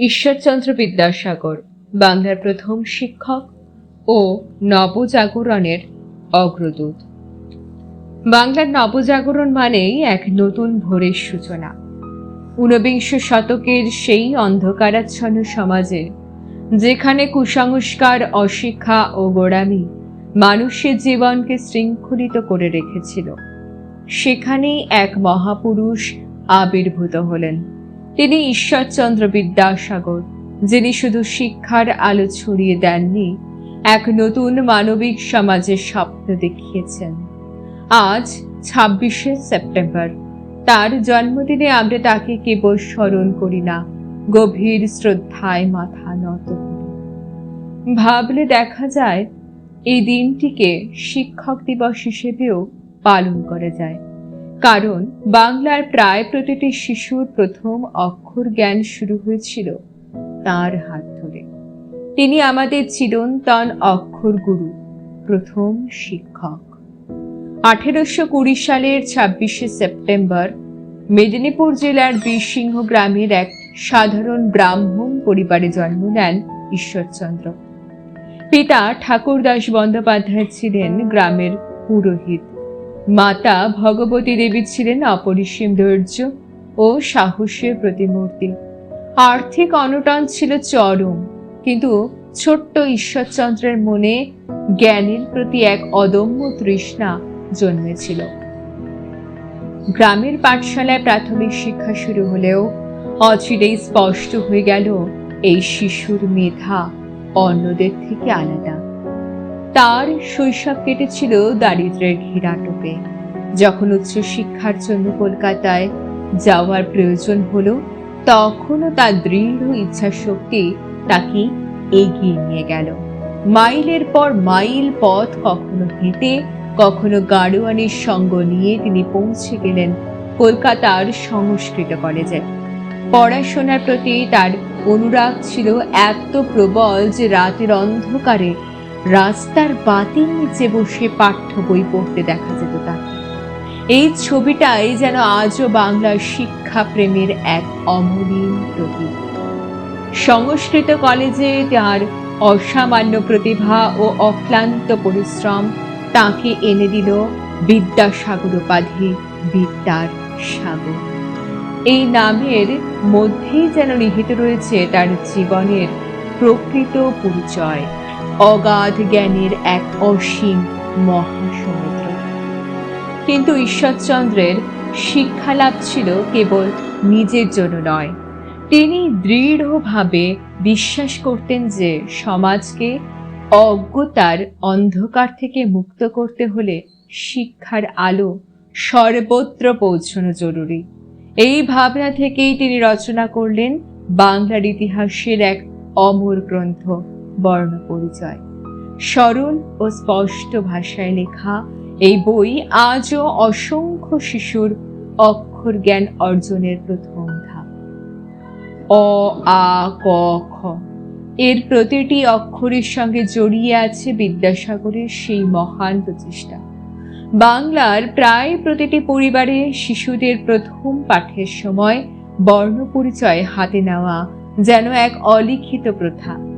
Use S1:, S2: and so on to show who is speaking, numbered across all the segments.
S1: ঈশ্বরচন্দ্র বিদ্যাসাগর বাংলার প্রথম শিক্ষক ও নবজাগরণের অগ্রদূত। বাংলার নবজাগরণ মানেই এক নতুন ভোরের সূচনা। ঊনবিংশ শতকের সেই অন্ধকারাচ্ছন্ন সমাজে, যেখানে কুসংস্কার, অশিক্ষা ও গোড়ামি মানুষের জীবনকে শৃঙ্খলিত করে রেখেছিল, সেখানেই এক মহাপুরুষ আবির্ভূত হলেন। তিনি ঈশ্বরচন্দ্র বিদ্যাসাগর, যিনি শুধু শিক্ষার আলো ছড়িয়ে দেননি, এক নতুন মানবিক সমাজের স্বপ্ন দেখিয়েছেন। আজ ছাব্বিশে সেপ্টেম্বর, তার জন্মদিনে আমরা তাকে কেবল স্মরণ করি না, গভীর শ্রদ্ধায় মাথা নত ভাবলে দেখা যায়, এই দিনটিকে শিক্ষক দিবস হিসেবেও পালন করা যায়। কারণ বাংলার প্রায় প্রতিটি শিশুর প্রথম অক্ষর জ্ঞান শুরু হয়েছিল তার হাত ধরে। তিনি আমাদের চিরন্তন অক্ষর গুরু, প্রথম শিক্ষক। আঠেরোশো কুড়ি সালের ছাব্বিশে সেপ্টেম্বর মেদিনীপুর জেলার বীরসিংহ গ্রামের এক সাধারণ ব্রাহ্মণ পরিবারে জন্ম নেন ঈশ্বরচন্দ্র। পিতা ঠাকুরদাস বন্দ্যোপাধ্যায় ছিলেন গ্রামের পুরোহিত। মাতা ভগবতী দেবী ছিলেন অপরিসীম ধৈর্য ও সাহসের প্রতিমূর্তি। আর্থিক অনটন ছিল চরম, কিন্তু ছোট্ট ঈশ্বরচন্দ্রের মনে জ্ঞানের প্রতি এক অদম্য তৃষ্ণা জন্মেছিল। গ্রামের পাঠশালায় প্রাথমিক শিক্ষা শুরু হলেও অচিরেই স্পষ্ট হয়ে গেল, এই শিশুর মেধা অন্যদের থেকে আলাদা। তার শৈশব কেটেছিল দারিদ্রের ঘেরাটোপে যখন উচ্চ শিক্ষার জন্য কলকাতায় যাওয়ার প্রয়োজন হলো, তখনও তার দৃঢ় ইচ্ছা শক্তি তাকে এগিয়ে নিয়ে গেল। মাইলের পর মাইল পথ কখনো হেঁটে, কখনো গাড়োয়ানের সঙ্গ নিয়ে তিনি পৌঁছে গেলেন কলকাতার সংস্কৃত কলেজে। পড়াশোনার প্রতি তার অনুরাগ ছিল এত প্রবল যে রাতের অন্ধকারে রাস্তার বাতির নিচে বসে পাঠ্য বই পড়তে দেখা যেত তাকে এই ছবিটাই যেন আজও বাংলার শিক্ষা প্রেমের এক অমলিন প্রতীক। সংস্কৃত কলেজে তার অসামান্য প্রতিভা ও অক্লান্ত পরিশ্রম তাকে এনে দিল বিদ্যাসাগর উপাধি, বিদ্যার সাগর। এই নামের মধ্যেই যেন নিহিত রয়েছে তার জীবনের প্রকৃত পরিচয়। অগাধ জ্ঞানের এক অসীম মহাসমুদ্র। কিন্তু ঈশ্বরচন্দ্রের শিক্ষালাভ ছিল কেবল নিজের জন্য নয়। তিনি দৃঢ়ভাবে বিশ্বাস করতেন যে সমাজকে অজ্ঞতার অন্ধকার থেকে মুক্ত করতে হলে শিক্ষার আলো সর্বত্র পৌঁছানো জরুরি। এই ভাবনা থেকেই তিনি রচনা করলেন বাংলার ইতিহাসের এক অমর গ্রন্থ। বর্ণ পরিচয়। সরল ও স্পষ্ট ভাষায় লেখা এই বই আজও অসংখ্য শিশুর অক্ষর জ্ঞান অর্জনের প্রথম ধাপ। অ, আ, ক, খ এর প্রতিটি অক্ষরের সঙ্গে জড়িয়ে আছে বিদ্যাসাগরের সেই মহান প্রচেষ্টা। বাংলার প্রায় প্রতিটি পরিবারে শিশুদের প্রথম পাঠের সময় বর্ণ পরিচয় হাতে নেওয়া যেন এক অলিখিত প্রথা।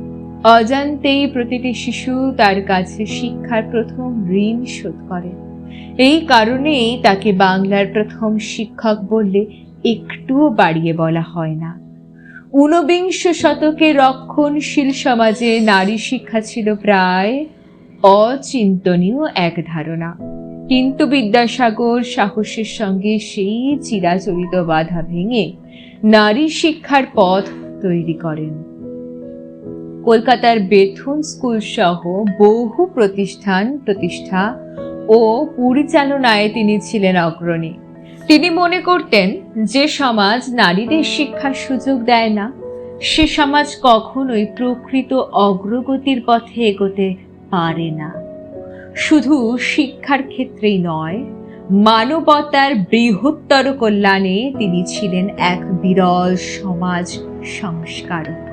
S1: অজান্তেই প্রতিটি শিশু তার কাছে শিক্ষার প্রথম ঋণ শোধ করে। এই কারণেই তাকে বাংলার প্রথম শিক্ষক বললে একটুও বাড়িয়ে বলা হয় না। ঊনবিংশ শতকে রক্ষণশীল সমাজে নারী শিক্ষা ছিল প্রায় অচিন্তনীয় এক ধারণা। কিন্তু বিদ্যাসাগর সাহসের সঙ্গে সেই চিরাচরিত বাধা ভেঙে নারী শিক্ষার পথ তৈরি করেন। কলকাতার বেথুন স্কুল সহ বহু প্রতিষ্ঠান, প্রতিষ্ঠা ও পরিচালনায় তিনি ছিলেন অগ্রণী। তিনি মনে করতেন, যে সমাজ নারীদের শিক্ষার সুযোগ দেয় না, সে সমাজ কখনোই প্রকৃত অগ্রগতির পথে এগোতে পারে না। শুধু শিক্ষার ক্ষেত্রেই নয়, মানবতার বৃহত্তর কল্যাণে তিনি ছিলেন এক বিরল সমাজ সংস্কারক।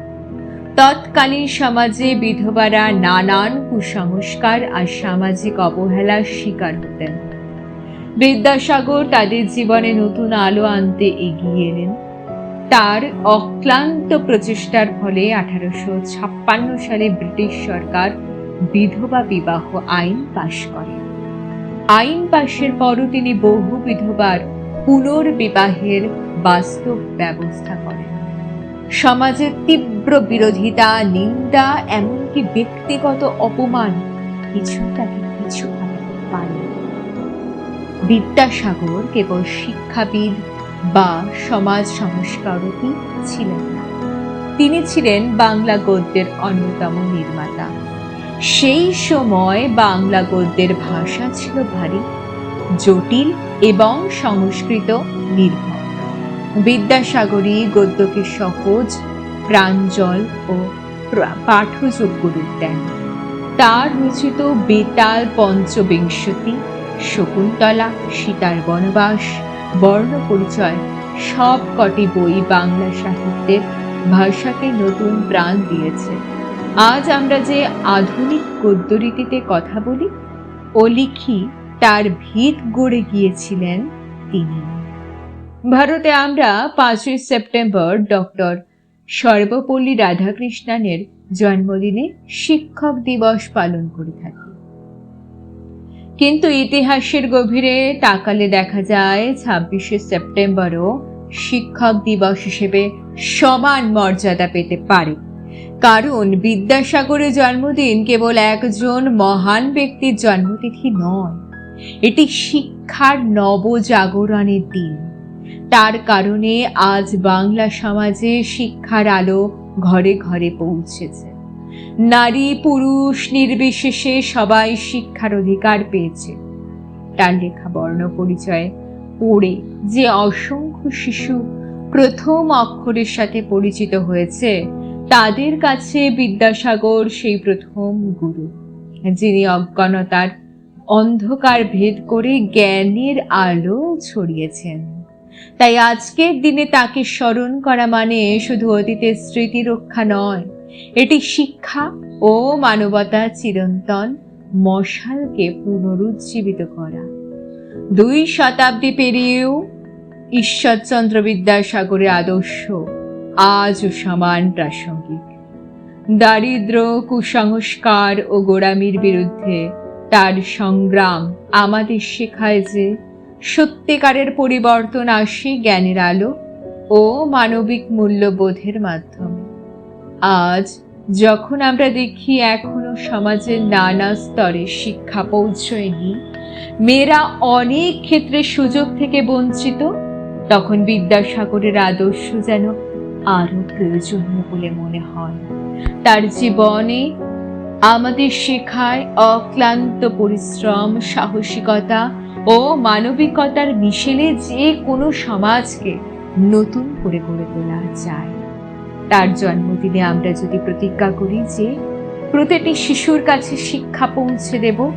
S1: তৎকালীন সমাজে বিধবারা নানান কুসংস্কার আর সামাজিক অবহেলার শিকার হতেন। বিদ্যাসাগর তাদের জীবনে নতুন আলো আনতে এগিয়ে এলেন। তার অক্লান্ত প্রচেষ্টার ফলে আঠারোশো ছাপ্পান্ন সালে ব্রিটিশ সরকার বিধবা বিবাহ আইন পাশ করে। আইন পাশের পরও তিনি বহু বিধবার পুনর্বিবাহের বাস্তব ব্যবস্থা করেন। সমাজের তীব্র বিরোধিতা, নিন্দা, এমনকি ব্যক্তিগত অপমান কিছু তাকে কিছু পারে বিদ্যাসাগর কেবল শিক্ষাবিদ বা সমাজ সংস্কারকই ছিলেন না। তিনি ছিলেন বাংলা গদ্যের অন্যতম নির্মাতা। সেই সময় বাংলা গদ্যের ভাষা ছিল ভারী, জটিল এবং সংস্কৃত নির্ভর বিদ্যাসাগরী গদ্যকে সহজ প্রাঞ্জল ও পাঠযোগ্য রূপ দেন। তার রচিত বেতাল পঞ্চবিংশতি, শকুন্তলা, সীতার বনবাস বর্ণ পরিচয় সব কটি বই বাংলা সাহিত্যের ভাষাকে নতুন প্রাণ দিয়েছে। আজ আমরা যে আধুনিক গদ্যরীতিতে কথা বলি, ও লিখি তার ভিত গড়ে গিয়েছিলেন তিনি। ভারতে আমরা পাঁচই সেপ্টেম্বর ডক্টর সর্বপল্লী রাধাকৃষ্ণানের জন্মদিনে শিক্ষক দিবস পালন করে থাকি। কিন্তু ইতিহাসের গভীরে তাকালে দেখা যায় ছাব্বিশে সেপ্টেম্বরও শিক্ষক দিবস হিসেবে সমান মর্যাদা পেতে পারে। কারণ বিদ্যাসাগরের জন্মদিন কেবল একজন মহান ব্যক্তির জন্মতিথি নয়, এটি শিক্ষার নবজাগরণের দিন। তার কারণে আজ বাংলা সমাজে শিক্ষার আলো ঘরে ঘরে পৌঁছেছে। নারী, পুরুষ নির্বিশেষে সবাই শিক্ষার অধিকার পেয়েছে। তার লেখা বর্ণ পরিচয় পড়ে যে অসংখ্য শিশু প্রথম অক্ষরের সাথে পরিচিত হয়েছে, তাদের কাছে বিদ্যাসাগর সেই প্রথম গুরু, যিনি অজ্ঞানতার অন্ধকার ভেদ করে জ্ঞানের আলো ছড়িয়েছেন। তাই আজকের দিনে তাকে স্মরণ করা মানে শুধু অতীতের স্মৃতি রক্ষা নয়, এটি শিক্ষা ও মানবতা চিরন্তন মশালকে পুনরুজ্জীবিত করা। দুই শতাব্দী পেরিয়েও ঈশ্বরচন্দ্র বিদ্যাসাগরের আদর্শ আজও সমান প্রাসঙ্গিক। দারিদ্র, কুসংস্কার ও গোড়ামির বিরুদ্ধে তার সংগ্রাম আমাদের শেখায় যে সত্যিকারের পরিবর্তন আসে জ্ঞানের আলো ও মানবিক মূল্যবোধের মাধ্যমে। আজ যখন আমরা দেখি এখনও সমাজের নানা স্তরে শিক্ষা পৌঁছয়নি, মেয়েরা অনেক ক্ষেত্রে সুযোগ থেকে বঞ্চিত, তখন বিদ্যাসাগরের আদর্শ যেন আরও প্রয়োজনীয় বলে মনে হয়। তার জীবনে আমাদের শেখায় অক্লান্ত পরিশ্রম, সাহসিকতা ও মানবিকতার মিশেলে যে কোনো সমাজকে নতুন করে গড়ে তোলা যায়। তার জন্মদিনে আমরা যদি প্রতিজ্ঞা করি যে প্রতিটি শিশুর কাছে শিক্ষা পৌঁছে দেব,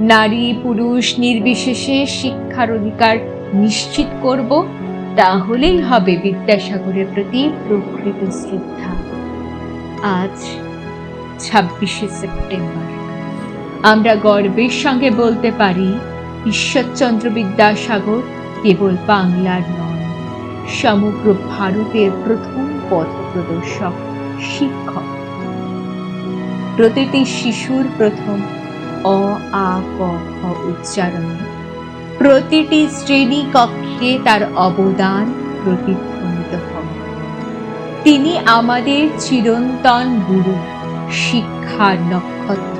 S1: নারী, পুরুষ নির্বিশেষে শিক্ষার অধিকার নিশ্চিত করব, তাহলেই হবে বিদ্যাসাগরের প্রতি প্রকৃত শ্রদ্ধা। আজ ছাব্বিশে সেপ্টেম্বর। আমরা গর্বের সঙ্গে বলতে পারি ঈশ্বরচন্দ্র বিদ্যাসাগর কেবল বাংলার নয়, সমগ্র ভারতের প্রথম পথ প্রদর্শক, শিক্ষক। প্রতিটি শিশুর প্রথম অ, আ, ক, খ উচ্চারণ। প্রতিটি শ্রেণি কক্ষে তার অবদান প্রতিধ্বনিত হবে তিনি আমাদের চিরন্তন গুরু, শিক্ষার নক্ষত্র,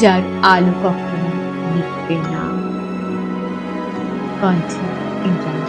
S1: যার আলো কখনো নিভবে না Going to England.